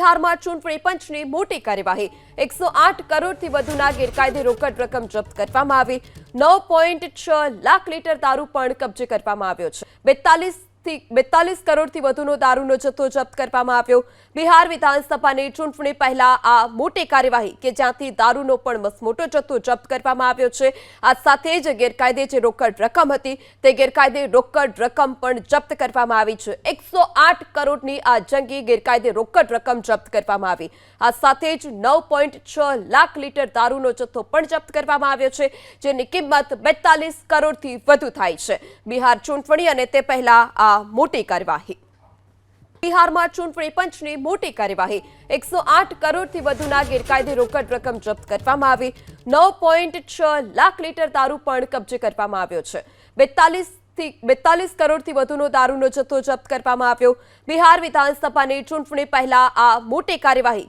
બિહારમાં ચૂંટણી પંચની મોટી કાર્યવાહી. એકસો આઠ કરોડથી વધુના ગેરકાયદે રોકડ રકમ જપ્ત કરવામાં આવી. નવ પોઈન્ટ છ લાખ લીટર દારૂ પણ કબજે કરવામાં આવ્યો છે. બેતાલીસ થી બેતાલીસ કરોડથી વધુનો દારૂનો જથ્થો જપ્ત કરવામાં આવ્યો. બિહાર વિધાનસભાની ચૂંટણી પહેલા આ મોટી કાર્યવાહી કે જ્યાંથી દારૂનો પણ મસમોટો જથ્થો જપ્ત કરવામાં આવ્યો છે, આ સાથે જ ગેરકાયદે જે રોકડ રકમ હતી તે ગેરકાયદે રોકડ રકમ પણ જપ્ત કરવામાં આવી છે. એકસો કરોડની આ જંગી ગેરકાયદે રોકડ રકમ જપ્ત કરવામાં આવી. આ સાથે જ નવ લાખ લીટર દારૂનો જથ્થો પણ જપ્ત કરવામાં આવ્યો છે, જેની કિંમત બેતાલીસ કરોડથી વધુ થાય છે. બિહાર ચૂંટણી અને તે પહેલા આ મોટી કાર્યવાહી. બિહારમાં ચૂંટણી પંચની મોટી કાર્યવાહી. એકસો આઠ કરોડથી વધુના ગેરકાયદે રોકડ રકમ જપ્ત કરવામાં આવી. નવ પોઈન્ટ છ લાખ લીટર દારૂ પણ કબજે કરવામાં આવ્યો છે. બેતાલીસ બેતાલીસ કરોડથી વધુનો દારૂનો જથ્થો જપ્ત કરવામાં આવ્યો. બિહાર વિધાનસભાની ચૂંટણી પહેલા આ મોટી કાર્યવાહી